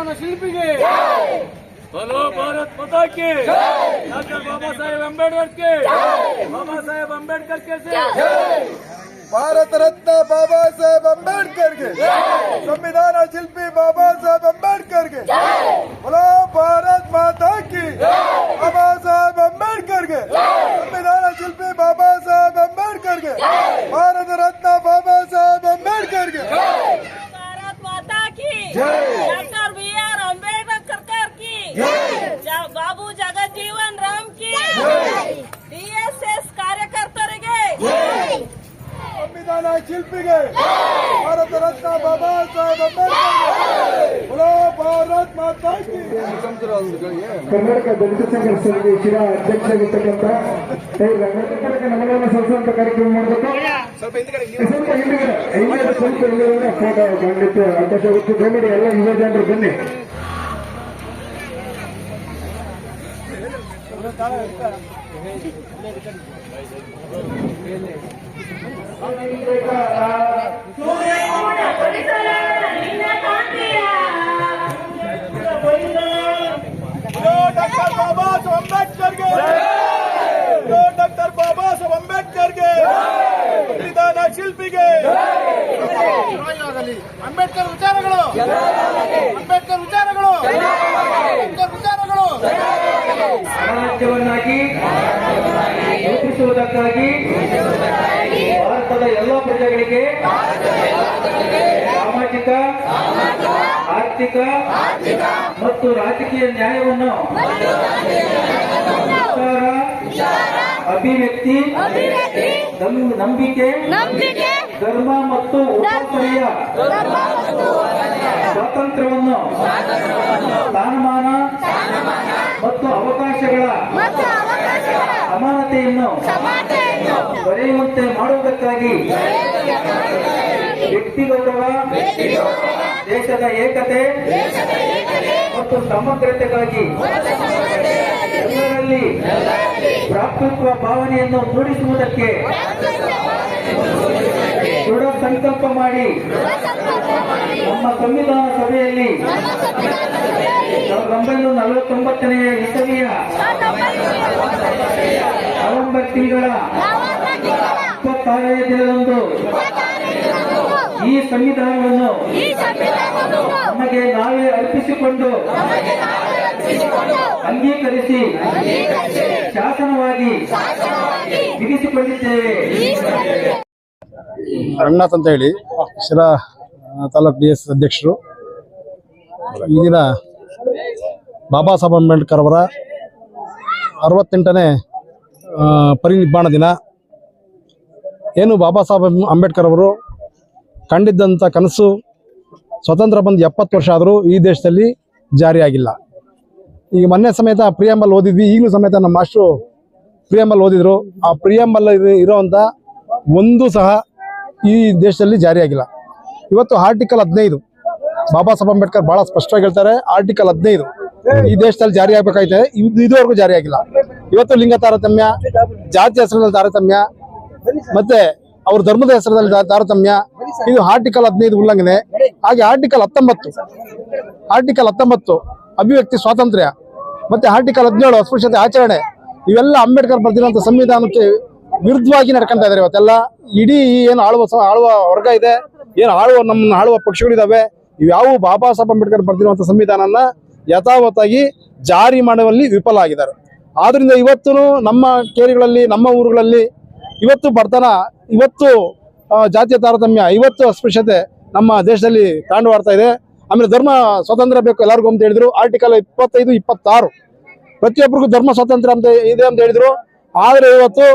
ಶಿಲ್ಪಿಗೆ बोलो भारत माता की डॉक्टर बाबा साहेब अम्बेडकर के बाबा साहेब अम्बेडकर के से ಭಾರತ ರತ್ನ ಬಾಬಾ ಸಾಹೇಬ್ ಅಂಬೇಡ್ಕರ್ಗೆ ಸಂವಿಧಾನ ಶಿಲ್ಪಿ ಬಾಬಾ ಸಾಹೇಬ್ ಅಂಬೇಡ್ಕರ್ಗೆ ಬಲೋ ಭಾರತ್ ಮಾತಾ ಕಿ ಬಾಬಾ ಸಾಹೇಬ್ ಅಂಬೇಡ್ಕರ್ಗೆ ಸಂವಿಧಾನ ಶಿಲ್ಪಿ ಬಾಬಾ ಸಾಹೇಬ್ ಅಂಬೇಡ್ಕರ್ಗೆ ಭಾರತ ಶಿಲ್ಪಿಗೆ ಭಾರತ ರತ್ನ ಬಾಬಾ ಸಾಹೇಬ್ ಅಂಬೇಡ್ಕರ್. ಬಲೋ ಭಾರತ್ ಮಾತಾ ಕಿ ಕರ್ನಾಟಕ ದಲಿತ ಸಂಘರ್ಷ ಸಮಿತಿ ಶಿರಾ ಅಧ್ಯಕ್ಷರಾಗಿರ್ತಕ್ಕಂಥ ಏ, ಸಂಸ್ಕೃತ ಕಾರ್ಯಕ್ರಮ ಮಾಡಬೇಕು. ಸ್ವಲ್ಪ ಹಿಂದ್ಗಡೆ ಹಿಂದ್ಗಡೆ ಸ್ವಲ್ಪ ಹಿಂದ್ಗಡೆ. ಫೋಟೋ ಖಂಡಿತ ಅವಕಾಶ ಆಗುತ್ತೆ ದಯಮಾಡಿ ಎಲ್ಲ ಯುವ ಜನರು ಬನ್ನಿ. ಬಾಬಾ ಸಾಹೇಬ್ ಅಂಬೇಡ್ಕರ್ಗೆ ಡಾಕ್ಟರ್ ಬಾಬಾ ಸಾಹೇಬ್ ಅಂಬೇಡ್ಕರ್ಗೆ ಸಂವಿಧಾನ ಶಿಲ್ಪಿಗೆ ಅಂಬೇಡ್ಕರ್ ವಿಚಾರಗಳು ಅಂಬೇಡ್ಕರ್ ವಿಚಾರಗಳು ಅಂಬೇಡ್ಕರ್ ವಿಚಾರಗಳು ಸಮಾಜವನ್ನಾಗಿ ರೂಪಿಸುವುದಕ್ಕಾಗಿ ಭಾರತದ ಎಲ್ಲ ಪ್ರಜೆಗಳಿಗೆ ಸಾಮಾಜಿಕ ಆರ್ಥಿಕ ಮತ್ತು ರಾಜಕೀಯ ನ್ಯಾಯವನ್ನು ವಿಚಾರ ಅಭಿವ್ಯಕ್ತಿ ನಂಬಿಕೆ ಧರ್ಮ ಮತ್ತು ಉಪಾಸನೆಯ ಸ್ವಾತಂತ್ರ್ಯವನ್ನು ಸ್ಥಾನಮಾನ ಮತ್ತು ಅವಕಾಶಗಳ ಸಮಾನತೆಯನ್ನು ದೊರೆಯುವಂತೆ ಮಾಡುವುದಕ್ಕಾಗಿ ವ್ಯಕ್ತಿ ಗೌರವ ದೇಶದ ಏಕತೆ ಮತ್ತು ಸಮಗ್ರತೆಗಾಗಿ ಎಲ್ಲರಲ್ಲಿ ಭ್ರಾತೃತ್ವ ಭಾವನೆಯನ್ನು ಮೂಡಿಸುವುದಕ್ಕೆ ದೃಢ ಸಂಕಲ್ಪ ಮಾಡಿ ನಮ್ಮ ಸಂವಿಧಾನ ಸಭೆಯಲ್ಲಿ ಸಾವಿರದ ಒಂಬೈನೂರ ನಲವತ್ತೊಂಬತ್ತನೆಯ ಇಸವಿಯ ನವೆಂಬರ್ ತಿಂಗಳ ಸಂವಿಧಾನವನ್ನು ನಮಗೆ ನಾವೇ ಅರ್ಪಿಸಿಕೊಂಡು ಅಂಗೀಕರಿಸಿ ಶಾಸನವಾಗಿ ವಿಧಿಸಿಕೊಂಡಿದ್ದೇವೆ ರಂಗನಾಥ್ ಅಂತ ಹೇಳಿ ಶಿರಾ ತಾಲೂಕ್ ಡಿ ಎಸ್ ಅಧ್ಯಕ್ಷರು. ಈ ದಿನ ಬಾಬಾ ಸಾಹೇಬ್ ಅಂಬೇಡ್ಕರ್ ಅವರ ಅರವತ್ತೆಂಟನೇ ಪರಿನಿರ್ಮಾಣ ಪರಿನಿಬ್ಬಾಣ ದಿನ. ಏನು ಬಾಬಾ ಸಾಹೇಬ್ ಅಂಬೇಡ್ಕರ್ ಅವರು ಕಂಡಿದ್ದಂಥ ಕನಸು ಸ್ವತಂತ್ರ ಬಂದು ಎಪ್ಪತ್ತು ವರ್ಷ ಆದರೂ ಈ ದೇಶದಲ್ಲಿ ಜಾರಿಯಾಗಿಲ್ಲ. ಈಗ ಮೊನ್ನೆ ಸಮೇತ ಪ್ರಿಯಂಬಲ್ ಓದಿದ್ವಿ, ಈಗಲೂ ಸಮೇತ ನಮ್ಮ ಮಾಸ್ಟ್ರು ಪ್ರಿಯಂಬಲ್ ಓದಿದ್ರು. ಆ ಪ್ರಿಯಂಬಲ್ ಇರೋವಂಥ ಒಂದು ಸಹ ಈ ದೇಶದಲ್ಲಿ ಜಾರಿಯಾಗಿಲ್ಲ. ಇವತ್ತು ಆರ್ಟಿಕಲ್ ಹದಿನೈದು, ಬಾಬಾ ಸಾಹೇಬ್ ಅಂಬೇಡ್ಕರ್ ಬಹಳ ಸ್ಪಷ್ಟವಾಗಿ ಹೇಳ್ತಾರೆ, ಆರ್ಟಿಕಲ್ ಹದಿನೈದು ಈ ದೇಶದಲ್ಲಿ ಜಾರಿ ಇದು, ಇದುವರೆಗೂ ಜಾರಿ ಆಗಿಲ್ಲ ಇವತ್ತು ಲಿಂಗ ತಾರತಮ್ಯ, ಜಾತಿ ಹೆಸರಿನಲ್ಲಿ ತಾರತಮ್ಯ, ಮತ್ತೆ ಅವ್ರ ಧರ್ಮದ ಹೆಸರಲ್ಲಿ ತಾರತಮ್ಯ ಇದು ಆರ್ಟಿಕಲ್ ಹದಿನೈದು ಉಲ್ಲಂಘನೆ. ಹಾಗೆ ಆರ್ಟಿಕಲ್ ಹತ್ತೊಂಬತ್ತು. ಆರ್ಟಿಕಲ್ ಹತ್ತೊಂಬತ್ತು. ಅಭಿವ್ಯಕ್ತಿ ಸ್ವಾತಂತ್ರ್ಯ. ಮತ್ತೆ ಆರ್ಟಿಕಲ್ ಹದಿನೇಳು ಅಸ್ಪೃಶ್ಯತೆ ಆಚರಣೆ. ಇವೆಲ್ಲ ಅಂಬೇಡ್ಕರ್ ಬರೆದಿರುವಂಥ ಸಂವಿಧಾನಕ್ಕೆ ವಿರುದ್ಧವಾಗಿ ನಡ್ಕೊಂತ ಇದಾರೆ ಇವತ್ತೆಲ್ಲ. ಇಡೀ ಏನು ಆಳುವ ಆಳುವ ವರ್ಗ ಇದೆ. ಏನು ಆಳುವ ನಮ್ಮ ಆಳುವ ಪಕ್ಷಗಳಿದಾವೆ ಇವ್ಯಾವು ಬಾಬಾ ಸಾಹೇಬ್ ಅಂಬೇಡ್ಕರ್ ಬರೆದಿರುವಂತಹ ಸಂವಿಧಾನನ ಯಥಾವತ್ತಾಗಿ ಜಾರಿ ಮಾಡುವಲ್ಲಿ ವಿಫಲ ಆಗಿದ್ದಾರೆ. ಆದ್ರಿಂದ ಇವತ್ತು ನಮ್ಮ ಕೇರಿಗಳಲ್ಲಿ ನಮ್ಮ ಊರುಗಳಲ್ಲಿ ಇವತ್ತು ಬಡತನ ಇವತ್ತು ಜಾತಿಯ ತಾರತಮ್ಯ ಐವತ್ತು ಅಸ್ಪೃಶ್ಯತೆ ನಮ್ಮ ದೇಶದಲ್ಲಿ ತಾಂಡವಾಡ್ತಾ ಇದೆ. ಆಮೇಲೆ ಧರ್ಮ ಸ್ವಾತಂತ್ರ್ಯ ಬೇಕು ಎಲ್ಲರಿಗೂ ಅಂತ ಹೇಳಿದ್ರು. ಆರ್ಟಿಕಲ್ ಇಪ್ಪತ್ತೈದು, ಇಪ್ಪತ್ತಾರು. ಪ್ರತಿಯೊಬ್ಬರಿಗೂ ಧರ್ಮ ಸ್ವಾತಂತ್ರ್ಯ ಅಂತ ಇದೆ ಅಂತ ಹೇಳಿದ್ರು. ಆದರೆ ಇವತ್ತು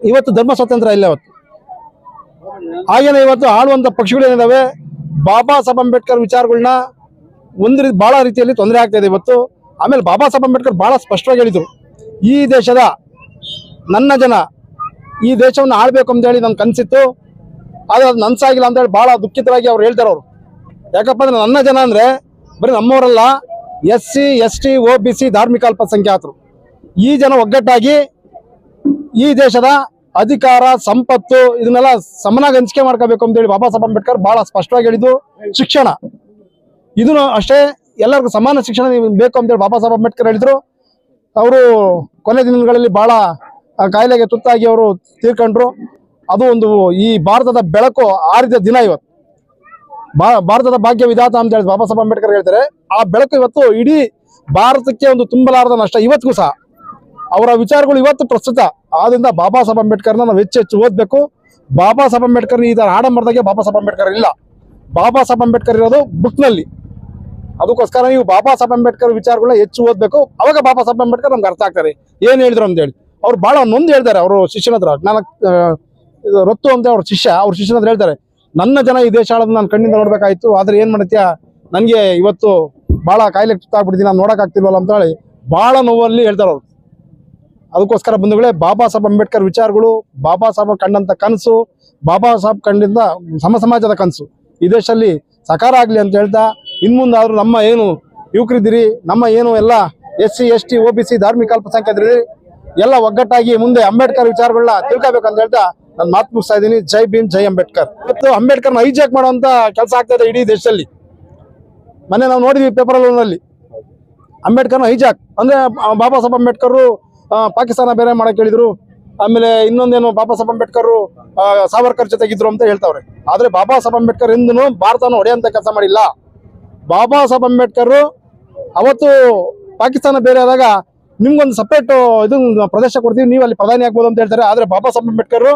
ಇವತ್ತು ಧರ್ಮ ಸ್ವಾತಂತ್ರ್ಯ ಇಲ್ಲ ಇವತ್ತು. ಹಾಗೇನೆ ಇವತ್ತು ಆಳುವಂತ ಪಕ್ಷಗಳೇನಿದಾವೆ ಬಾಬಾ ಸಾಹೇಬ್ ಅಂಬೇಡ್ಕರ್ ವಿಚಾರಗಳನ್ನ ಒಂದು ರೀತಿ ಬಹಳ ರೀತಿಯಲ್ಲಿ ತೊಂದರೆ ಆಗ್ತಾ ಇದೆ ಇವತ್ತು. ಆಮೇಲೆ ಬಾಬಾ ಸಾಹೇಬ್ ಅಂಬೇಡ್ಕರ್ ಬಹಳ ಸ್ಪಷ್ಟವಾಗಿ ಹೇಳಿದ್ರು. ಈ ದೇಶದ ನನ್ನ ಜನ, ಈ ದೇಶವನ್ನು ಆಳ್ಬೇಕು ಅಂತ ಹೇಳಿ ನನ್ ಕನ್ಸಿತ್ತು. ಆದ್ರೆ ಅದು ನನ್ಸಾಗಿಲ್ಲ ಅಂತ ಹೇಳಿ ಬಹಳ ದುಃಖಿತರಾಗಿ ಅವ್ರು ಹೇಳ್ತಾರೆ ಅವರು. ಯಾಕಪ್ಪ ಅಂದ್ರೆ ನನ್ನ ಜನ ಅಂದ್ರೆ ಬರೀ ನಮ್ಮವರಲ್ಲ S C S T O B C ಧಾರ್ಮಿಕ ಅಲ್ಪಸಂಖ್ಯಾತರು. ಈ ಜನ ಒಗ್ಗಟ್ಟಾಗಿ ಈ ದೇಶದ ಅಧಿಕಾರ ಸಂಪತ್ತು ಇದನ್ನೆಲ್ಲ ಸಮನಾಗಿ ಹಂಚಿಕೆ ಮಾಡ್ಕೋಬೇಕು ಅಂತ ಹೇಳಿ ಬಾಬಾ ಸಾಹೇಬ್ ಅಂಬೇಡ್ಕರ್ ಬಹಳ ಸ್ಪಷ್ಟವಾಗಿ ಹೇಳಿದ್ದು ಶಿಕ್ಷಣ. ಇದನ್ನು ಅಷ್ಟೇ ಎಲ್ಲರಿಗೂ ಸಮಾನ ಶಿಕ್ಷಣ ಬೇಕು ಅಂತೇಳಿ ಬಾಬಾ ಸಾಹೇಬ್ ಅಂಬೇಡ್ಕರ್ ಹೇಳಿದ್ರು. ಅವರು ಕೊನೆ ದಿನಗಳಲ್ಲಿ ಆ, ಕಾಯಿಲೆಗೆ ತುತ್ತಾಗಿ ಅವರು ತೀರ್ಕೊಂಡ್ರು. ಅದು ಒಂದು ಈ ಭಾರತದ ಬೆಳಕು ಆರಿದ ದಿನ ಇವತ್ತು. ಭಾರತದ ಭಾಗ್ಯ ವಿಧಾತ ಅಂತ ಹೇಳಿ ಬಾಬಾ ಸಾಹೇಬ್ ಅಂಬೇಡ್ಕರ್ ಹೇಳ್ತಾರೆ, ಆ ಬೆಳಕು ಇವತ್ತು ಇಡೀ ಭಾರತಕ್ಕೆ ಒಂದು ತುಂಬಲಾರದ ನಷ್ಟ. ಇವತ್ತಿಗೂ ಸಹ ಅವರ ವಿಚಾರಗಳು ಇವತ್ತು ಪ್ರಸ್ತುತ. ಆದ್ರಿಂದ ಬಾಬಾ ಸಾಹೇಬ್ ಅಂಬೇಡ್ಕರ್ನ ನಾವು ಹೆಚ್ಚು ಹೆಚ್ಚು ಓದಬೇಕು. ಬಾಬಾ ಸಾಹೇಬ್ ಅಂಬೇಡ್ಕರ್ ಈ ತರ ಆಡಂಬರದಾಗೆ ಬಾಬಾ ಸಾಹೇಬ್ ಅಂಬೇಡ್ಕರ್ ಇಲ್ಲ. ಬಾಬಾ ಸಾಹೇಬ್ ಅಂಬೇಡ್ಕರ್ ಇರೋದು ಬುಕ್ನಲ್ಲಿ. ಅದಕ್ಕೋಸ್ಕರ ನೀವು ಬಾಬಾ ಸಾಹೇಬ್ ಅಂಬೇಡ್ಕರ್ ವಿಚಾರಗಳನ್ನ ಹೆಚ್ಚು ಓದಬೇಕು. ಅವಾಗ ಬಾಬಾ ಸಾಹೇಬ್ ಅಂಬೇಡ್ಕರ್ ನಮ್ಗೆ ಅರ್ಥ ಆಗ್ತಾರೆ. ಏನು ಹೇಳಿದ್ರು ಅಂತ ಹೇಳಿ. ಅವ್ರು ಬಹಳ ನೊಂದು ಹೇಳ್ತಾರೆ. ಅವರು ಶಿಷ್ಯನ ಹತ್ರ. ಜ್ಞಾನ ರೊತ್ತು ಅಂತ ಅವ್ರ ಶಿಷ್ಯ, ಅವ್ರ ಶಿಷ್ಯನ ಹೇಳ್ತಾರೆ. ನನ್ನ ಜನ ಈ ದೇಶ ನಾನು ಕಣ್ಣಿಂದ ನೋಡ್ಬೇಕಾಯ್ತು. ಆದ್ರೆ ಏನ್ ಮಾಡ್ತೀಯ? ನನಗೆ ಇವತ್ತು ಬಹಳ ಕಾಯಿಲೆ ಆಗ್ಬಿಡ್ತೀನಿ ನಾನು ನೋಡಕ್ ಆಗ್ತಿಲ್ವಲ್ಲ ಅಂತ ಹೇಳಿ ಬಹಳ ನೋವಲ್ಲಿ ಹೇಳ್ತಾರೆ ಅವ್ರು. ಅದಕ್ಕೋಸ್ಕರ ಬಂಧುಗಳೇ, ಬಾಬಾ ಸಾಹೇಬ್ ಅಂಬೇಡ್ಕರ್ ವಿಚಾರಗಳು, ಬಾಬಾ ಸಾಹೇಬ್ ಕಂಡಂತ ಕನಸು, ಬಾಬಾ ಸಾಹೇಬ್ ಕಂಡಿದ್ದ ಸಮ ಸಮಾಜದ ಕನಸು. ಈ ದೇಶದಲ್ಲಿ ಸಕಾರ ಆಗ್ಲಿ ಅಂತ ಹೇಳ್ತಾ, ಇನ್ಮುಂದಾದ್ರೂ ನಮ್ಮ ಏನು ಯುವಕರಿದ್ದೀರಿ, ನಮ್ಮ ಏನು ಎಲ್ಲ S C S T O B C, ಧಾರ್ಮಿಕ ಅಲ್ಪಸಂಖ್ಯಾತರಿದ್ದೀರಿ, ಎಲ್ಲ ಒಗ್ಗಟ್ಟಾಗಿ ಮುಂದೆ ಅಂಬೇಡ್ಕರ್ ವಿಚಾರಗಳನ್ನ ತಿಳ್ಕೊಬೇಕಂತ ಹೇಳ್ತಾ ನಾನು ಮಾತು ಮುಗಿಸ್ತಾ ಇದ್ದೀನಿ. ಜೈ ಭೀಮ್, ಜೈ ಅಂಬೇಡ್ಕರ್. ಇವತ್ತು ಅಂಬೇಡ್ಕರ್ನ ಹೈಜಾಕ್ ಮಾಡುವಂತ ಕೆಲಸ ಆಗ್ತಾ ಇದೆ ಇಡೀ ದೇಶದಲ್ಲಿ. ಮೊನ್ನೆ ನಾವು ನೋಡಿದ್ವಿ ಪೇಪರ್ ಅಲ್ಲಿ ಅಂಬೇಡ್ಕರ್ನ ಹೈಜಾಕ್. ಅಂದ್ರೆ ಬಾಬಾ ಸಾಹೇಬ್ ಅಂಬೇಡ್ಕರ್ ಪಾಕಿಸ್ತಾನ ಬೇರೆ ಮಾಡಕ್ ಹೇಳಿದ್ರು. ಆಮೇಲೆ ಇನ್ನೊಂದೇನು ಬಾಬಾ ಸಾಹೇಬ್ ಅಂಬೇಡ್ಕರ್ ಸಾವರ್ಕರ್ ಜೊತೆಗಿದ್ರು ಅಂತ ಹೇಳ್ತಾವ್ರೆ. ಆದ್ರೆ ಬಾಬಾ ಸಾಹೇಬ್ ಅಂಬೇಡ್ಕರ್ ಎಂದೂ ಭಾರತನ ಹೊಡೆಯಂತ ಕೆಲಸ ಮಾಡಿಲ್ಲ. ಬಾಬಾ ಸಾಹೇಬ್ ಅಂಬೇಡ್ಕರ್ ಅವತ್ತು ಪಾಕಿಸ್ತಾನ ಬೇರೆ ಆದಾಗ ನಿಮ್ಗೊಂದು ಸಪ್ರೇಟ್ ಇದು ಪ್ರದೇಶ ಕೊಡ್ತೀವಿ, ನೀವು ಅಲ್ಲಿ ಪ್ರಧಾನಿ ಆಗ್ಬೋದು ಅಂತ ಹೇಳ್ತಾರೆ. ಆದ್ರೆ ಬಾಬಾ ಸಾಹೇಬ್ ಅಂಬೇಡ್ಕರ್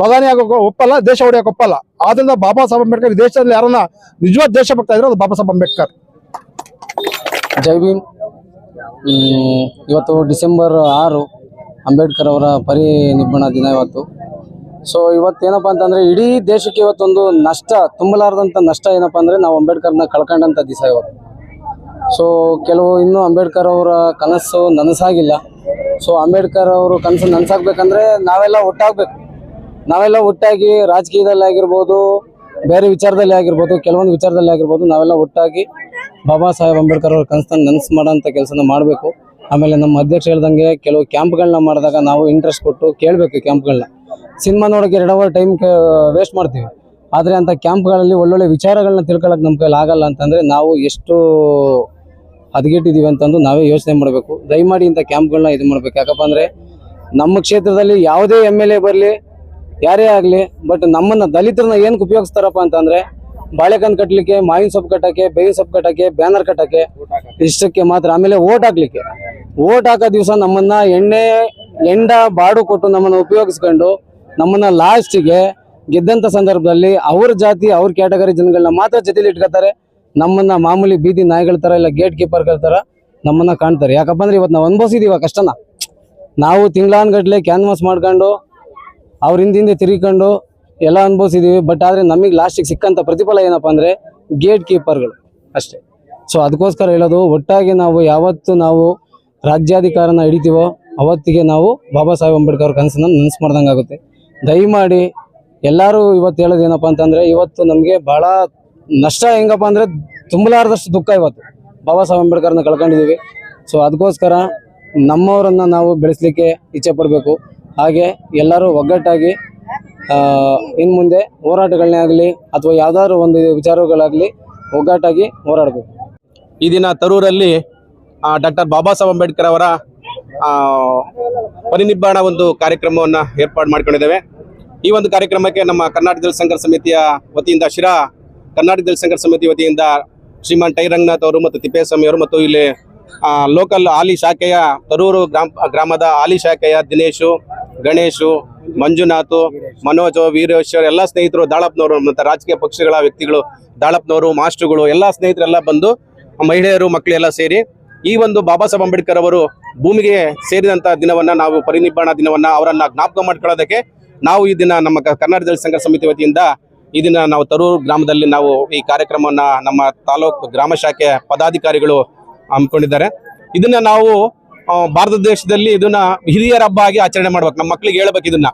ಪ್ರಧಾನಿ ಆಗೋಕೆ ಒಪ್ಪಲ್ಲ, ದೇಶ ಹೊಡೆಯೋಕೆ ಒಪ್ಪಲ್ಲ. ಆದ್ರಿಂದ ಬಾಬಾ ಸಾಹೇಬ್ ಅಂಬೇಡ್ಕರ್ ದೇಶದಲ್ಲಿ ಯಾರನ್ನ ನಿಜವಾದ ದೇಶ ಭಕ್ತ ಇದ್ರು ಅದು ಬಾಬಾ ಸಾಹೇಬ್ ಅಂಬೇಡ್ಕರ್. ಜೈ ಇವತ್ತು ಡಿಸೆಂಬರ್ ಆರು ಅಂಬೇಡ್ಕರ್ ಅವರ ಪರಿನಿಬ್ಬಣ ದಿನ ಇವತ್ತು. ಸೊ ಇವತ್ತೇನಪ್ಪ ಅಂತಂದ್ರೆ ಇಡೀ ದೇಶಕ್ಕೆ ಇವತ್ತೊಂದು ನಷ್ಟ, ತುಂಬಲಾರದಂಥ ನಷ್ಟ ಏನಪ್ಪ ಅಂದ್ರೆ ನಾವು ಅಂಬೇಡ್ಕರ್ನ ಕಳ್ಕೊಂಡಂತ ದಿವಸ ಇವತ್ತು. ಸೊ ಕೆಲವು ಇನ್ನೂ ಅಂಬೇಡ್ಕರ್ ಅವರ ಕನಸು ನನಸಾಗಿಲ್ಲ. ಸೊ ಅಂಬೇಡ್ಕರ್ ಅವರು ಕನಸು ನನಸಾಗ್ಬೇಕಂದ್ರೆ ನಾವೆಲ್ಲ ಒಟ್ಟಾಗಬೇಕು. ನಾವೆಲ್ಲ ಒಟ್ಟಾಗಿ ರಾಜಕೀಯದಲ್ಲಿ ಆಗಿರ್ಬೋದು, ಬೇರೆ ವಿಚಾರದಲ್ಲಿ ಆಗಿರ್ಬೋದು, ಕೆಲವೊಂದು ವಿಚಾರದಲ್ಲಿ ಆಗಿರ್ಬೋದು, ನಾವೆಲ್ಲ ಒಟ್ಟಾಗಿ ಬಾಬಾ ಸಾಹೇಬ್ ಅಂಬೇಡ್ಕರ್ ಅವ್ರ ಕನಸನ್ನ ನನಸು ಮಾಡೋಂಥ ಕೆಲಸನ ಮಾಡಬೇಕು. ಆಮೇಲೆ ನಮ್ಮ ಅಧ್ಯಕ್ಷ ಹೇಳ್ದಂಗೆ ಕೆಲವು ಕ್ಯಾಂಪ್ಗಳನ್ನ ಮಾಡಿದಾಗ ನಾವು ಇಂಟ್ರೆಸ್ಟ್ ಕೊಟ್ಟು ಕೇಳಬೇಕು ಕ್ಯಾಂಪ್ಗಳನ್ನ ಸಿನಿಮಾ ನೋಡೋಕೆ ಎರಡು ಅವರ್ ಟೈಮ್ ವೇಸ್ಟ್ ಮಾಡ್ತೀವಿ. ಆದರೆ ಅಂಥ ಕ್ಯಾಂಪ್ಗಳಲ್ಲಿ ಒಳ್ಳೊಳ್ಳೆ ವಿಚಾರಗಳನ್ನ ತಿಳ್ಕೊಳ್ಳೋಕೆ ನಮ್ಮ ಕೈಲಿ ಆಗಲ್ಲ ಅಂತಂದರೆ ನಾವು ಎಷ್ಟು ಹದಗೆಟ್ಟಿದ್ದೀವಿ ಅಂತಂದು ನಾವೇ ಯೋಚನೆ ಮಾಡಬೇಕು. ದಯಮಾಡಿ ಇಂಥ ಕ್ಯಾಂಪ್ಗಳನ್ನ ಇದು ಮಾಡಬೇಕು. ಯಾಕಪ್ಪ ಅಂದರೆ ನಮ್ಮ ಕ್ಷೇತ್ರದಲ್ಲಿ ಯಾವುದೇ ಎಂ ಬರಲಿ ಯಾರೇ ಆಗಲಿ ಬಟ್ ನಮ್ಮನ್ನ ದಲಿತರನ್ನ ಏನಕ್ಕೆ ಉಪಯೋಗಿಸ್ತಾರಪ್ಪ ಅಂತಂದ್ರೆ ಬಾಳೆಕಂದು ಕಟ್ಟಲಿಕ್ಕೆ ಮಾವಿನ ಸೊಪ್ಪು ಕಟ್ಟಕ್ಕೆ, ಬೇವಿನ ಸೊಪ್ಪು ಕಟ್ಟಕ್ಕೆ, ಬ್ಯಾನರ್ ಕಟ್ಟಕ್ಕೆ ಇಷ್ಟಕ್ಕೆ ಮಾತ್ರ, ಆಮೇಲೆ ಓಟ್ ಹಾಕ್ಲಿಕ್ಕೆ. ಓಟ್ ಹಾಕೋ ದಿವಸ ನಮ್ಮನ್ನ ಎಣ್ಣೆ, ಎಂಡ ಬಾಡು ಕೊಟ್ಟು ನಮ್ಮನ್ನ ಉಪಯೋಗಿಸ್ಕೊಂಡು ನಮ್ಮನ್ನ ಲಾಸ್ಟಿಗೆ ಗೆದ್ದಂತ ಸಂದರ್ಭದಲ್ಲಿ ಅವ್ರ ಜಾತಿ, ಅವ್ರ ಕ್ಯಾಟಗರಿ ಜನಗಳನ್ನ ಮಾತ್ರ ಜೊತೆಲಿ ಇಟ್ಕೋತಾರೆ. ನಮ್ಮನ್ನ ಮಾಮೂಲಿ ಬೀದಿ ನಾಯಿಗಳ ತರ ಇಲ್ಲ ಗೇಟ್ ಕೀಪರ್ಗಳ ತರ ನಮ್ಮನ್ನ ಕಾಣ್ತಾರೆ. ಯಾಕಪ್ಪ ಅಂದ್ರೆ ಇವತ್ತು ನಾವು ಅನುಭವಿಸಿದೀವ ಕಷ್ಟನ. ನಾವು ತಿಂಗಳಾನ್ಗಟ್ಲೆ ಕ್ಯಾನ್ವಾಸ್ ಮಾಡ್ಕೊಂಡು ಅವ್ರ ಹಿಂದಿಂದೆ ತಿರ್ಕೊಂಡು ಎಲ್ಲ ಅನುಭವಿಸಿದೀವಿ. ಬಟ್ ಆದರೆ ನಮಗೆ ಲಾಸ್ಟಿಗೆ ಸಿಕ್ಕಂಥ ಪ್ರತಿಫಲ ಏನಪ್ಪ ಅಂದರೆ ಗೇಟ್ ಕೀಪರ್ಗಳು ಅಷ್ಟೇ. ಸೊ ಅದಕ್ಕೋಸ್ಕರ ಹೇಳೋದು, ಒಟ್ಟಾಗಿ ನಾವು ಯಾವತ್ತು ನಾವು ರಾಜ್ಯಾಧಿಕಾರನ ಹಿಡಿತೀವೋ ಅವತ್ತಿಗೆ ನಾವು ಬಾಬಾ ಸಾಹೇಬ್ ಅಂಬೇಡ್ಕರ್ ಅವ್ರ ಕನಸನ್ನು ನೆನಸು ಮಾಡ್ದಂಗೆ ಆಗುತ್ತೆ. ದಯಮಾಡಿ ಎಲ್ಲರೂ ಇವತ್ತು ಹೇಳೋದು ಏನಪ್ಪ ಅಂತಂದರೆ, ಇವತ್ತು ನಮಗೆ ಭಾಳ ನಷ್ಟ ಹೆಂಗಪ್ಪ ಅಂದರೆ ತುಂಬಲಾರದಷ್ಟು ದುಃಖ ಇವತ್ತು. ಬಾಬಾ ಸಾಹೇಬ್ ಅಂಬೇಡ್ಕರ್ನ ಕಳ್ಕೊಂಡಿದ್ದೀವಿ ಸೊ ಅದಕ್ಕೋಸ್ಕರ ನಮ್ಮವರನ್ನು ನಾವು ಬೆಳೆಸಲಿಕ್ಕೆ ಇಚ್ಛೆ ಪಡಬೇಕು. ಹಾಗೆ ಎಲ್ಲರೂ ಒಗ್ಗಟ್ಟಾಗಿ ಇನ್ನು ಮುಂದೆ ಹೋರಾಟಗಳನ್ನೇ ಆಗಲಿ ಅಥವಾ ಯಾವ್ದಾದ್ರು ಒಂದು ವಿಚಾರಗಳಾಗಲಿ ಒಗ್ಗಟ್ಟಾಗಿ ಹೋರಾಡಬೇಕು. ಈ ದಿನ ತರೂರಲ್ಲಿ ಡಾಕ್ಟರ್ ಬಾಬಾ ಸಾಹೇಬ್ ಅಂಬೇಡ್ಕರ್ ಅವರ ಪರಿನಿಬ್ಬಾಣ ಒಂದು ಕಾರ್ಯಕ್ರಮವನ್ನು ಏರ್ಪಾಡು ಮಾಡ್ಕೊಂಡಿದ್ದೇವೆ. ಈ ಒಂದು ಕಾರ್ಯಕ್ರಮಕ್ಕೆ ನಮ್ಮ ಕರ್ನಾಟಕ ದಲಿತ ಸಂಘರ್ಷ ಸಮಿತಿಯ ವತಿಯಿಂದ ಶಿರಾ, ಕರ್ನಾಟಕ ದಲಿತ ಸಂಘರ್ಷ ಸಮಿತಿ ವತಿಯಿಂದ ಶ್ರೀಮಾನ್ ಟೈ ರಂಗನಾಥ್ ಅವರು ಮತ್ತು ತಿಪ್ಪೇಸ್ವಾಮಿ ಅವರು ಮತ್ತು ಇಲ್ಲಿ ಲೋಕಲ್ ಆಲಿ ಶಾಖೆಯ ತರೂರು ಗ್ರಾಮ, ಗ್ರಾಮದ ಆಲಿ ಶಾಖೆಯ ದಿನೇಶು ಗಣೇಶು, ಮಂಜುನಾಥು, ಮನೋಜ್, ವೀರೇಶ್ವರ್, ಎಲ್ಲ ಸ್ನೇಹಿತರು ದಾಳಪ್ನವರು ಮತ್ತು ರಾಜಕೀಯ ಪಕ್ಷಗಳ ವ್ಯಕ್ತಿಗಳು ದಾಳಪ್ನವರು ಮಾಸ್ಟ್ರುಗಳು, ಎಲ್ಲ ಸ್ನೇಹಿತರೆಲ್ಲ ಬಂದು ಮಹಿಳೆಯರು, ಮಕ್ಕಳೆಲ್ಲ ಸೇರಿ ಈ ಒಂದು ಬಾಬಾ ಸಾಹೇಬ್ ಅಂಬೇಡ್ಕರ್ ಅವರು ಭೂಮಿಗೆ ಸೇರಿದಂಥ ದಿನವನ್ನ ನಾವು ಪರಿನಿಬ್ಬಾಣ ದಿನವನ್ನ ಅವರನ್ನು ಜ್ಞಾಪಕ ಮಾಡ್ಕೊಳ್ಳೋದಕ್ಕೆ ನಾವು ಈ ದಿನ ನಮ್ಮ ಕರ್ನಾಟಕ ದಲಿತ ಸಂಘ ಸಮಿತಿ ವತಿಯಿಂದ ಈ ದಿನ ನಾವು ತರೂರು ಗ್ರಾಮದಲ್ಲಿ ನಾವು ಈ ಕಾರ್ಯಕ್ರಮವನ್ನ ನಮ್ಮ ತಾಲೂಕು ಗ್ರಾಮ ಶಾಖೆ ಪದಾಧಿಕಾರಿಗಳು ಹಮ್ಮಿಕೊಂಡಿದ್ದಾರೆ. ಇದನ್ನ ನಾವು ಭಾರತ ದೇಶದಲ್ಲಿ ಇದನ್ನ ಹಿರಿಯರ ಹಬ್ಬ ಆಗಿ ಆಚರಣೆ ಮಾಡ್ಬೇಕು. ನಮ್ಮ ಮಕ್ಕಳಿಗೆ ಹೇಳ್ಬೇಕು ಇದನ್ನ.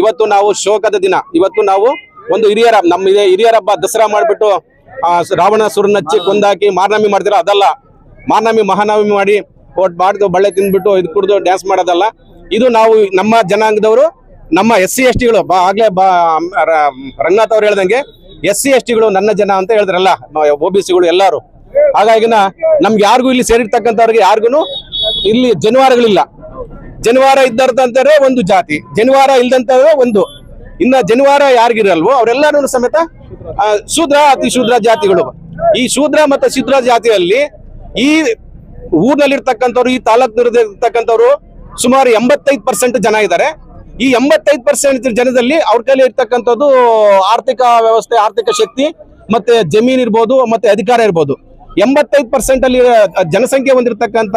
ಇವತ್ತು ನಾವು ಶೋಕದ ದಿನ. ಇವತ್ತು ನಾವು ಒಂದು ಹಿರಿಯರ ನಮ್ಮ ಹಿರಿಯರ ಹಬ್ಬ ದಸರಾ ಮಾಡ್ಬಿಟ್ಟು ರಾವಣ ಸುರನಚ್ಚಿ ಕೊಂದಾಕಿ ಮಾರ್ನಾಮಿ ಮಾಡ್ತೀರ? ಅದಲ್ಲ. ಮಾರ್ನಾಮಿ, ಮಹಾನವಮಿ ಮಾಡಿ ಒಟ್ ಮಾಡ್ದು ಬಳ್ಳೆ ತಿಂದ್ಬಿಟ್ಟು ಇದು ಕುಡಿದು ಡ್ಯಾನ್ಸ್ ಮಾಡೋದಲ್ಲ. ಇದು ನಾವು ನಮ್ಮ ಜನಾಂಗದವರು, ನಮ್ಮ ಎಸ್ ಸಿ ಎಸ್ ಟಿಗಳು ಆಗ್ಲೇ ಬಾ ರಂಗನಾಥ್ ಅವ್ರು ಹೇಳ್ದಂಗೆ ಎಸ್ ಸಿ ಎಸ್ ಟಿಗಳು ನನ್ನ ಜನ ಅಂತ ಹೇಳಿದ್ರಲ್ಲ. ಒ ಬಿ ಸಿಗಳು ಎಲ್ಲರೂ. ಹಾಗಾಗಿನ ನಮ್ಗೆ ಯಾರಿಗೂ ಇಲ್ಲಿ ಸೇರಿರ್ತಕ್ಕಂಥವ್ರಿಗೆ ಯಾರಿಗೂ ಇಲ್ಲಿ ಜನಿವಾರಗಳಿಲ್ಲ. ಜನಿವಾರ ಇದ್ದರ್ದಂತಾರೆ ಒಂದು ಜಾತಿ, ಜನಿವಾರ ಇಲ್ದಂತ ಒಂದು. ಇನ್ನ ಜನಿವಾರ ಯಾರಿಗಿರಲ್ವೋ ಅವರೆಲ್ಲರೂ ಸಮೇತ ಶೂದ್ರ ಅತಿ ಶೂದ್ರ ಜಾತಿಗಳು. ಈ ಶೂದ್ರ ಮತ್ತೆ ಶೂದ್ರ ಜಾತಿಯಲ್ಲಿ ಈ ಊರ್ನಲ್ಲಿರ್ತಕ್ಕಂಥವ್ರು, ಈ ತಾಲೂಕಿನಲ್ಲಿರ್ತಕ್ಕಂಥವ್ರು ಸುಮಾರು ಎಂಬತ್ತೈದು ಪರ್ಸೆಂಟ್ ಜನ ಇದ್ದಾರೆ. ಈ ಎಂಬತ್ತೈದು ಪರ್ಸೆಂಟ್ ಜನದಲ್ಲಿ ಅವ್ರ ಕೈಲಿ ಇರ್ತಕ್ಕಂಥದ್ದು ಆರ್ಥಿಕ ವ್ಯವಸ್ಥೆ, ಆರ್ಥಿಕ ಶಕ್ತಿ ಮತ್ತೆ ಜಮೀನ್ ಇರ್ಬೋದು, ಮತ್ತೆ ಅಧಿಕಾರ ಇರ್ಬೋದು. ಎಂಬತ್ತೈದು ಪರ್ಸೆಂಟ್ ಅಲ್ಲಿ ಜನಸಂಖ್ಯೆ ಹೊಂದಿರತಕ್ಕಂತ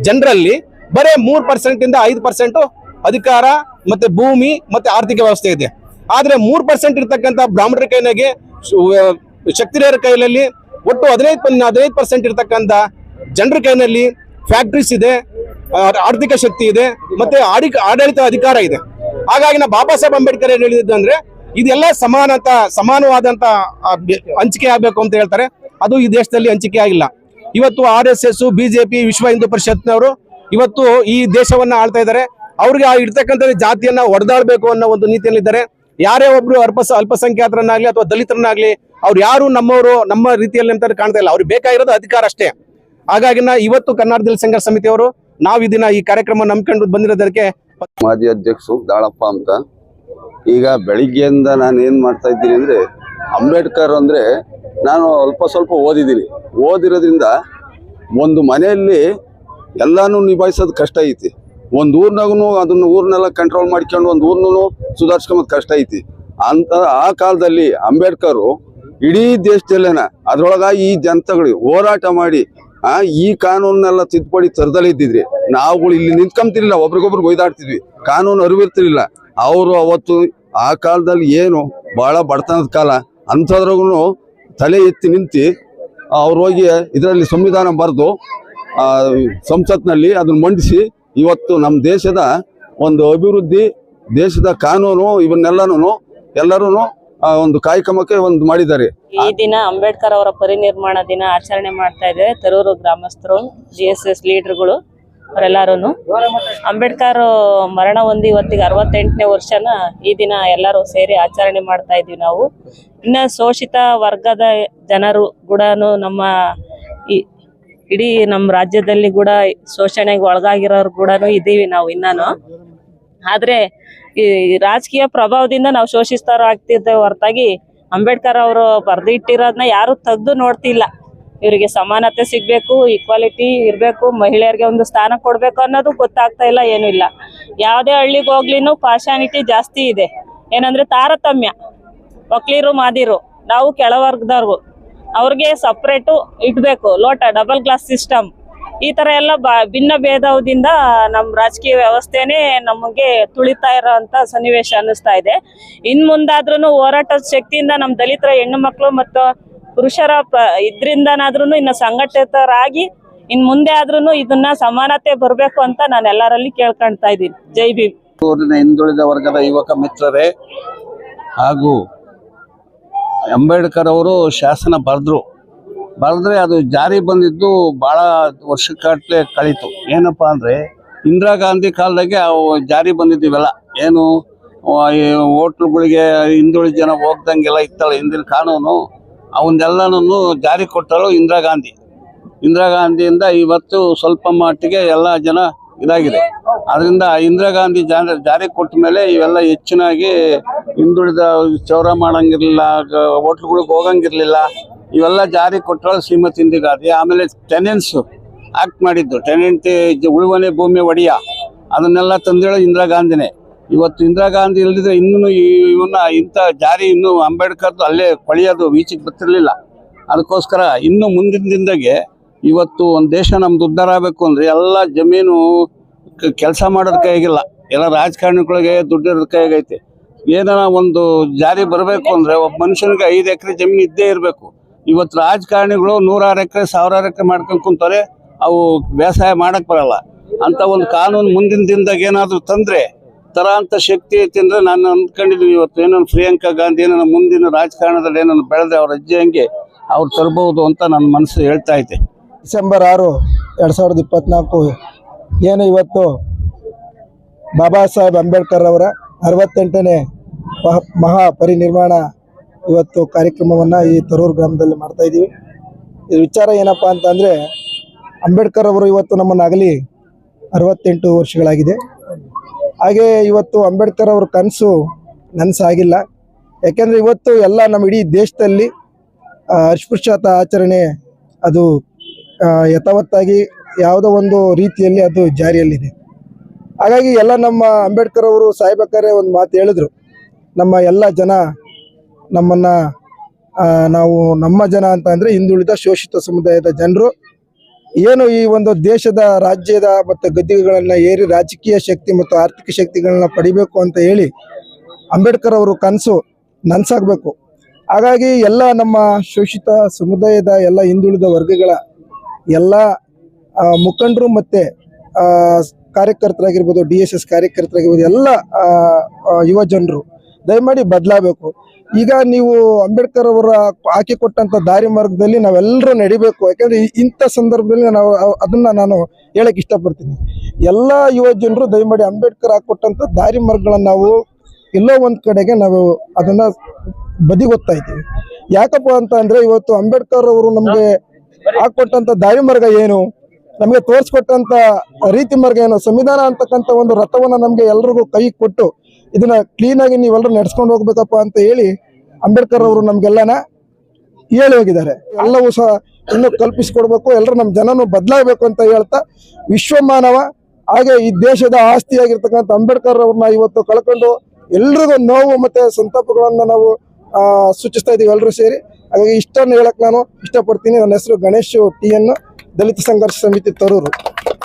ಜನರಲ್ಲಿ ಬರೇ ಮೂರು ಪರ್ಸೆಂಟಿಂದ ಐದು ಪರ್ಸೆಂಟು ಅಧಿಕಾರ ಮತ್ತೆ ಭೂಮಿ ಮತ್ತೆ ಆರ್ಥಿಕ ವ್ಯವಸ್ಥೆ ಇದೆ. ಆದರೆ ಮೂರು ಪರ್ಸೆಂಟ್ ಇರ್ತಕ್ಕಂಥ ಬ್ರಾಹ್ಮಣರ ಕೈನಾಗೆ ಶಕ್ತಿರಿಯರ ಕೈಯಲ್ಲಿ ಒಟ್ಟು ಹದಿನೈದು ಹದಿನೈದು ಪರ್ಸೆಂಟ್ ಇರ್ತಕ್ಕಂಥ ಜನರ ಕೈನಲ್ಲಿ ಫ್ಯಾಕ್ಟ್ರೀಸ್ ಇದೆ ಆರ್ಥಿಕ ಶಕ್ತಿ ಇದೆ ಮತ್ತೆ ಆಡಿ- ಆಡಳಿತ ಅಧಿಕಾರ ಇದೆ. ಹಾಗಾಗಿ ನಾ ಬಾಬಾ ಸಾಹೇಬ್ ಅಂಬೇಡ್ಕರ್ ಏನು ಹೇಳಿದ್ದು ಅಂದ್ರೆ, ಇದೆಲ್ಲ ಸಮಾನತ ಸಮಾನವಾದಂತ ಹಂಚಿಕೆ ಆಗಬೇಕು ಅಂತ ಹೇಳ್ತಾರೆ. ಅದು ಈ ದೇಶದಲ್ಲಿ ಹಂಚಿಕೆ ಆಗಿಲ್ಲ. ಇವತ್ತು ಆರ್ ಎಸ್ ಎಸ್ ಬಿಜೆಪಿ ವಿಶ್ವ ಹಿಂದೂ ಪರಿಷತ್ನವರು ಇವತ್ತು ಈ ದೇಶವನ್ನ ಆಳ್ತಾ ಇದ್ದಾರೆ. ಅವ್ರಿಗೆ ಆ ಇರ್ತಕ್ಕಂಥ ಜಾತಿಯನ್ನ ಹೊಡೆದಾಡಬೇಕು ಅನ್ನೋ ಒಂದು ನೀತಿಯಲ್ಲಿದ್ದಾರೆ. ಯಾರೇ ಒಬ್ರು ಅಲ್ಪ ಅಲ್ಪಸಂಖ್ಯಾತರನ್ನಾಗ್ಲಿ ಅಥವಾ ದಲಿತರನ್ನಾಗ್ಲಿ ಅವ್ರು ಯಾರು ನಮ್ಮವರು ನಮ್ಮ ರೀತಿಯಲ್ಲಿ ಅಂತ ಕಾಣ್ತಾ ಇಲ್ಲ. ಅವ್ರಿಗೆ ಬೇಕಾಗಿರೋದು ಅಧಿಕಾರ ಅಷ್ಟೇ. ಹಾಗಾಗಿ ನಾ ಇವತ್ತು ಕರ್ನಾಟಕ ದಲಿತ ಸಂಘರ್ಷ ಸಮಿತಿಯವರು ನಾವು ಇದನ್ನ ದಿನ ಈ ಕಾರ್ಯಕ್ರಮ ನಂಬ್ಕೊಂಡು ಬಂದಿರೋದಕ್ಕೆ ಮಾಜಿ ಅಧ್ಯಕ್ಷರು ದಾಳಪ್ಪ ಅಂತ. ಈಗ ಬೆಳಿಗ್ಗೆಯಿಂದ ನಾನು ಏನ್ ಮಾಡ್ತಾ ಇದ್ದೀನಿ ಅಂದ್ರೆ ಅಂಬೇಡ್ಕರ್ ಅಂದ್ರೆ ನಾನು ಅಲ್ಪ ಸ್ವಲ್ಪ ಓದಿದ್ದೀನಿ. ಓದಿರೋದ್ರಿಂದ ಒಂದು ಮನೆಯಲ್ಲಿ ಎಲ್ಲಾನು ನಿಭಾಯಿಸೋದು ಕಷ್ಟ ಐತಿ. ಒಂದು ಊರ್ನಾಗೂ ಅದನ್ನು ಊರನ್ನೆಲ್ಲ ಕಂಟ್ರೋಲ್ ಮಾಡ್ಕೊಂಡು ಒಂದು ಊರ್ನೂ ಸುಧಾರಿಸ್ಕೊಂಬೋದು ಕಷ್ಟ ಐತಿ. ಅಂತ ಆ ಕಾಲದಲ್ಲಿ ಅಂಬೇಡ್ಕರ್ ಇಡೀ ದೇಶದಲ್ಲೇನ ಅದ್ರೊಳಗ ಈ ಜನತೆಗಳಿಗೆ ಹೋರಾಟ ಮಾಡಿ ಈ ಕಾನೂನನ್ನೆಲ್ಲ ತಿದ್ದುಪಡಿ ತರದಲ್ಲಿ ಇದ್ದಿದ್ರಿ. ನಾವುಗಳು ಇಲ್ಲಿ ನಿಂತ್ಕೊಂತಿರ್ಲಿಲ್ಲ, ಒಬ್ರಿಗೊಬ್ರಿಗೆ ಒಯ್ದಾಡ್ತಿದ್ವಿ. ಕಾನೂನು ಅರಿವಿರ್ತಿರ್ಲಿಲ್ಲ. ಅವರು ಅವತ್ತು ಆ ಕಾಲದಲ್ಲಿ ಏನು ಬಹಳ ಬಡತನದ ಕಾಲ. ಅಂಥದ್ರಾಗೂ ತಲೆ ಎತ್ತಿ ನಿಂತು ಅವ್ರು ಹೋಗಿ ಇದರಲ್ಲಿ ಸಂವಿಧಾನ ಬರೆದು ಸಂಸತ್ನಲ್ಲಿ ಅದನ್ನ ಮಂಡಿಸಿ, ಇವತ್ತು ನಮ್ಮ ದೇಶದ ಒಂದು ಅಭಿವೃದ್ಧಿ, ದೇಶದ ಕಾನೂನು ಇವನ್ನೆಲ್ಲನೂ ಎಲ್ಲರೂ ಒಂದು ಕಾಯಕಮಕ್ಕೆ ಒಂದು ಮಾಡಿದ್ದಾರೆ. ಈ ದಿನ ಅಂಬೇಡ್ಕರ್ ಅವರ ಪರಿನಿರ್ಮಾಣ ದಿನ ಆಚರಣೆ ಮಾಡ್ತಾ ಇದ್ದಾರೆ. ತರೂರು ಗ್ರಾಮಸ್ಥರು ಜಿ ಎಸ್ ಎಸ್ ಲೀಡರ್ಗಳು ಅವರೆಲ್ಲರೂ ಅಂಬೇಡ್ಕರ್ ಮರಣ ಹೊಂದಿ ಇವತ್ತಿಗೆ ಅರವತ್ತೆಂಟನೇ ವರ್ಷನ ಈ ದಿನ ಎಲ್ಲರೂ ಸೇರಿ ಆಚರಣೆ ಮಾಡ್ತಾ ಇದ್ವಿ ನಾವು. ಇನ್ನ ಶೋಷಿತ ವರ್ಗದ ಜನರು ಕೂಡ ನಮ್ಮ ಈ ಇಡೀ ನಮ್ಮ ರಾಜ್ಯದಲ್ಲಿ ಕೂಡ ಶೋಷಣೆಗೆ ಒಳಗಾಗಿರೋರು ಕೂಡ ಇದ್ದೀವಿ ನಾವು ಇನ್ನೂ ಆದ್ರೆ ಈ ರಾಜಕೀಯ ಪ್ರಭಾವದಿಂದ ನಾವು ಶೋಷಿಸ್ತಾರ ಆಗ್ತಿದ್ದೇವೆ ಹೊರತಾಗಿ ಅಂಬೇಡ್ಕರ್ ಅವರು ಬರ್ದಿಟ್ಟಿರೋದನ್ನ ಯಾರು ತೆಗ್ದು ನೋಡ್ತಿಲ್ಲ. ಇವರಿಗೆ ಸಮಾನತೆ ಸಿಗಬೇಕು ಈಕ್ವಾಲಿಟಿ ಇರಬೇಕು, ಮಹಿಳೆಯರಿಗೆ ಒಂದು ಸ್ಥಾನ ಕೊಡ್ಬೇಕು ಅನ್ನೋದು ಗೊತ್ತಾಗ್ತಾ ಇಲ್ಲ, ಏನೂ ಇಲ್ಲ. ಯಾವುದೇ ಹಳ್ಳಿಗೆ ಹೋಗ್ಲಿನೂ ಪಾರ್ಶಾನಿಟಿ ಜಾಸ್ತಿ ಇದೆ. ಏನಂದ್ರೆ ತಾರತಮ್ಯ, ಒಕ್ಲಿರು ಮಾದಿರು, ನಾವು ಕೆಳವರ್ಗದವ್ರು. ಅವ್ರಿಗೆ ಸಪ್ರೇಟು ಇಡ್ಬೇಕು, ಲೋಟ ಡಬಲ್ ಗ್ಲಾಸ್ ಸಿಸ್ಟಮ್ ಈ ತರ ಎಲ್ಲ ಬ- ಭಿನ್ನ ಭೇದವದಿಂದ ನಮ್ಮ ರಾಜಕೀಯ ವ್ಯವಸ್ಥೆನೇ ನಮಗೆ ತುಳಿತಾ ಇರೋವಂಥ ಸನ್ನಿವೇಶ ಅನ್ನಿಸ್ತಾ ಇದೆ. ಇನ್ ಮುಂದಾದ್ರೂ ಹೋರಾಟದ ಶಕ್ತಿಯಿಂದ ನಮ್ಮ ದಲಿತರ ಹೆಣ್ಣು ಮಕ್ಕಳು ಮತ್ತು ಪುರುಷರ ಪ ಇದ್ರಿಂದನಾದ್ರೂ ಇನ್ನು ಸಂಘಟಿತರಾಗಿ ಇನ್ ಮುಂದೆ ಆದ್ರೂ ಇದನ್ನ ಸಮಾನತೆ ಬರಬೇಕು ಅಂತ ನಾನು ಎಲ್ಲರಲ್ಲಿ ಕೇಳ್ಕೊಳ್ತಾ ಇದ್ದೀನಿ. ಜೈ ಭೀಮ್. ಊರಿನ ಹಿಂದುಳಿದ ವರ್ಗದ ಯುವಕ ಮಿತ್ರರೇ ಹಾಗೂ ಅಂಬೇಡ್ಕರ್ ಅವರು ಶಾಸನ ಬರೆದ್ರು. ಬರೆದ್ರೆ ಅದು ಜಾರಿ ಬಂದಿದ್ದು ಬಹಳ ವರ್ಷಕ್ಕಟ್ಲೆ ಕಳೀತು. ಏನಪ್ಪಾ ಅಂದ್ರೆ ಇಂದಿರಾ ಗಾಂಧಿ ಕಾಲದಾಗೆ ಅವು ಜಾರಿ ಬಂದಿದ್ದೀವಲ್ಲ. ಏನು ಹೋಟ್ಲುಗಳಿಗೆ ಹಿಂದುಳಿದ ಜನ ಹೋಗ್ದಂಗೆಲ್ಲ ಇತ್ತಲ್ಲ ಹಿಂದಿನ ಕಾನೂನು. ಅವನ್ನೆಲ್ಲನೂ ಜಾರಿ ಕೊಟ್ಟರು ಇಂದಿರಾ ಗಾಂಧಿ. ಇಂದಿರಾ ಗಾಂಧಿಯಿಂದ ಇವತ್ತು ಸ್ವಲ್ಪ ಮಟ್ಟಿಗೆ ಎಲ್ಲ ಜನ ಇದಾಗಿದೆ. ಅದರಿಂದ ಇಂದಿರಾ ಗಾಂಧಿ ಜಾರಿ ಕೊಟ್ಟ ಮೇಲೆ ಇವೆಲ್ಲ ಹೆಚ್ಚಿನಾಗಿ ಹಿಂದುಳಿದ ಚೌರ ಮಾಡಂಗಿರ್ಲಿಲ್ಲ ಹೋಟ್ಲುಗಳಿಗೆ ಹೋಗಂಗಿರ್ಲಿಲ್ಲ. ಇವೆಲ್ಲ ಜಾರಿ ಕೊಟ್ಟರು ಶ್ರೀಮತಿ ಗಾಂಧಿ. ಆಮೇಲೆ ಟೆನೆನ್ಸ್ ಆಕ್ಟ್ ಮಾಡಿದ್ದು. ಟೆನೆಂಟ್ ಉಳುವನೆ ಭೂಮಿ ಒಡೆಯ. ಅದನ್ನೆಲ್ಲ ತಂದೇಳೋ ಇಂದಿರಾ ಗಾಂಧಿನೇ. ಇವತ್ತು ಇಂದಿರಾ ಗಾಂಧಿ ಇಲ್ಲದಿದ್ರೆ ಇನ್ನೂ ಇವನ್ನ ಇಂಥ ಜಾರಿ ಇನ್ನೂ ಅಂಬೇಡ್ಕರ್ದು ಅಲ್ಲೇ ಕೊಳೆಯೋದು ಈಚೆಗೆ ಬರ್ತಿರ್ಲಿಲ್ಲ. ಅದಕ್ಕೋಸ್ಕರ ಇನ್ನು ಮುಂದಿನ ದಿನದಾಗೆ ಇವತ್ತು ಒಂದು ದೇಶ ನಮ್ದು ಉದ್ಧಾರ ಆಗಬೇಕು ಅಂದ್ರೆ ಎಲ್ಲ ಜಮೀನು ಕೆಲಸ ಮಾಡೋದ್ ಕೈಗಿಲ್ಲ ಎಲ್ಲ ರಾಜಕಾರಣಿಗಳಿಗೆ ದುಡ್ಡಿರೋದ ಕೈಗೈತೆ ಏನಾರ ಒಂದು ಜಾರಿ ಬರಬೇಕು ಅಂದ್ರೆ ಒಬ್ಬ ಮನುಷ್ಯನಿಗೆ ಐದು ಎಕರೆ ಜಮೀನು ಇದ್ದೇ ಇರಬೇಕು. ಇವತ್ತು ರಾಜಕಾರಣಿಗಳು ನೂರಾರು ಎಕರೆ, ಸಾವಿರಾರು ಎಕರೆ ಮಾಡ್ಕೊಂಡು ಕುಂತಾರೆ ಅವು ಬೇಸಾಯ ಮಾಡಕ್ ಬರಲ್ಲ. ಅಂತ ಒಂದು ಕಾನೂನು ಮುಂದಿನ ದಿನದಾಗ ಏನಾದರೂ ತಂದ್ರೆ ತರ ಅಂತ ಶಕ್ತಿ ಐತಿ ಅಂದ್ರೆ ನಾನು ಅಂದ್ಕೊಂಡಿದ್ದೀನಿ ಇವತ್ತು ಏನೋ ಪ್ರಿಯಾಂಕಾ ಗಾಂಧಿ ಏನೋ ಮುಂದಿನ ರಾಜಕಾರಣದಲ್ಲಿ ಏನೋ ಬೆಳೆದ್ರೆ ಅವ್ರ ಅಜ್ಜಿ ಹಂಗೆ ಅವ್ರು ತರಬಹುದು ಅಂತ ನನ್ನ ಮನಸ್ಸು ಹೇಳ್ತಾ ಐತೆ ಡಿಸೆಂಬರ್ ಆರು ಎರಡು ಸಾವಿರದ ಇಪ್ಪತ್ನಾಲ್ಕು ಏನು ಇವತ್ತು ಬಾಬಾ ಸಾಹೇಬ್ ಅಂಬೇಡ್ಕರ್ ಅವರ ಅರವತ್ತೆಂಟನೇ ಮಹ- ಪರಿನಿರ್ಮಾಣ ಇವತ್ತು ಕಾರ್ಯಕ್ರಮವನ್ನು ಈ ತರೂರು ಗ್ರಾಮದಲ್ಲಿ ಮಾಡ್ತಾ ಇದ್ದೀವಿ. ಈ ವಿಚಾರ ಏನಪ್ಪಾ ಅಂತಂದರೆ ಅಂಬೇಡ್ಕರ್ ಅವರು ಇವತ್ತು ನಮ್ಮನ್ನು ಅಗಲಿ ಅರವತ್ತೆಂಟು ವರ್ಷಗಳಾಗಿದೆ. ಹಾಗೆ ಇವತ್ತು ಅಂಬೇಡ್ಕರ್ ಅವ್ರ ಕನಸು ನನಸಾಗಿಲ್ಲ. ಯಾಕೆಂದ್ರೆ ಇವತ್ತು ಎಲ್ಲ ನಮ್ಮ ಇಡೀ ದೇಶದಲ್ಲಿ ಅಸ್ಪೃಶ್ಯತ ಆಚರಣೆ ಅದು ಯಥಾವತ್ತಾಗಿ ಯಾವುದೋ ಒಂದು ರೀತಿಯಲ್ಲಿ ಅದು ಜಾರಿಯಲ್ಲಿದೆ. ಹಾಗಾಗಿ ಎಲ್ಲ ನಮ್ಮ ಅಂಬೇಡ್ಕರ್ ಅವರು ಸಾಯ್ಬೇಕಾದ್ರೆ ಒಂದು ಮಾತು ಹೇಳಿದ್ರು. ನಮ್ಮ ಎಲ್ಲ ಜನ ನಮ್ಮನ್ನ ನಾವು ನಮ್ಮ ಜನ ಅಂತ ಅಂದರೆ ಹಿಂದುಳಿದ ಶೋಷಿತ ಸಮುದಾಯದ ಜನರು. ಏನು ಈ ಒಂದು ದೇಶದ, ರಾಜ್ಯದ ಮತ್ತು ಗದ್ದಿಗೆಗಳನ್ನ ಏರಿ ರಾಜಕೀಯ ಶಕ್ತಿ ಮತ್ತು ಆರ್ಥಿಕ ಶಕ್ತಿಗಳನ್ನ ಪಡಿಬೇಕು ಅಂತ ಹೇಳಿ ಅಂಬೇಡ್ಕರ್ ಅವರು ಕನಸು ನನಸಾಗಬೇಕು. ಹಾಗಾಗಿ ಎಲ್ಲ ನಮ್ಮ ಶೋಷಿತ ಸಮುದಾಯದ, ಎಲ್ಲ ಹಿಂದುಳಿದ ವರ್ಗಗಳ, ಎಲ್ಲ ಮುಖಂಡರು ಮತ್ತು ಕಾರ್ಯಕರ್ತರಾಗಿರ್ಬೋದು, ಡಿ ಎಸ್ ಎಸ್ ಕಾರ್ಯಕರ್ತರಾಗಿರ್ಬೋದು, ಎಲ್ಲ ಯುವ ಜನರು, ದಯಮಾಡಿ ಬದಲಾಗಬೇಕು. ಈಗ ನೀವು ಅಂಬೇಡ್ಕರ್ ಅವರ ಹಾಕಿಕೊಟ್ಟಂತ ದಾರಿ ಮಾರ್ಗದಲ್ಲಿ ನಾವೆಲ್ಲರೂ ನಡಿಬೇಕು. ಯಾಕಂದ್ರೆ ಇಂಥ ಸಂದರ್ಭದಲ್ಲಿ ನಾವು ಅದನ್ನ ನಾನು ಹೇಳಕ್ ಇಷ್ಟಪಡ್ತೀನಿ. ಎಲ್ಲ ಯುವ ಜನರು ದಯಮಾಡಿ ಅಂಬೇಡ್ಕರ್ ಹಾಕೊಟ್ಟಂತ ದಾರಿ ಮಾರ್ಗಗಳನ್ನ ನಾವು ಎಲ್ಲೋ ಒಂದ್ ಕಡೆಗೆ ನಾವು ಅದನ್ನ ಬದಿಗೊತ್ತಾ ಇದ್ದೀವಿ. ಯಾಕಪ್ಪ ಅಂತ ಅಂದ್ರೆ ಇವತ್ತು ಅಂಬೇಡ್ಕರ್ ಅವರು ನಮ್ಗೆ ಹಾಕೊಟ್ಟಂತ ದಾರಿ ಮಾರ್ಗ ಏನು? ನಮಗೆ ತೋರಿಸ್ಕೊಟ್ಟಂತ ರೀತಿ ಮಾರ್ಗ ಏನು? ಸಂವಿಧಾನ ಅಂತಕ್ಕಂಥ ಒಂದು ರಥವನ್ನ ನಮ್ಗೆ ಎಲ್ರಿಗೂ ಕೈ ಕೊಟ್ಟು ಇದನ್ನ ಕ್ಲೀನ್ ಆಗಿ ನೀವೆಲ್ಲರೂ ನಡ್ಸ್ಕೊಂಡು ಹೋಗ್ಬೇಕಪ್ಪ ಅಂತ ಹೇಳಿ ಅಂಬೇಡ್ಕರ್ ಅವರು ನಮ್ಗೆಲ್ಲನ ಹೇಳಿ ಹೋಗಿದ್ದಾರೆ. ಎಲ್ಲವೂ ಸಹ ಇನ್ನು ಕಲ್ಪಿಸಿಕೊಡ್ಬೇಕು ಎಲ್ಲರೂ ನಮ್ಮ ಜನನು ಬದಲಾಗಬೇಕು ಅಂತ ಹೇಳ್ತಾ ವಿಶ್ವಮಾನವ, ಹಾಗೆ ಈ ದೇಶದ ಆಸ್ತಿಯಾಗಿರ್ತಕ್ಕಂಥ ಅಂಬೇಡ್ಕರ್ ಅವ್ರನ್ನ ಇವತ್ತು ಕಳ್ಕೊಂಡು ಎಲ್ರಿಗೂ ನೋವು ಮತ್ತೆ ಸಂತಾಪಗಳನ್ನ ನಾವು ಸೂಚಿಸ್ತಾ ಇದೀವಿ ಎಲ್ಲರೂ ಸೇರಿ. ಹಾಗಾಗಿ ಇಷ್ಟನ್ನು ಹೇಳಕ್ ನಾನು ಇಷ್ಟಪಡ್ತೀನಿ. ನನ್ನ ಹೆಸರು ಗಣೇಶ್ ಟಿ ಎನ್ ದಲಿತ ಸಂಘರ್ಷ ಸಮಿತಿ ತರೂರು.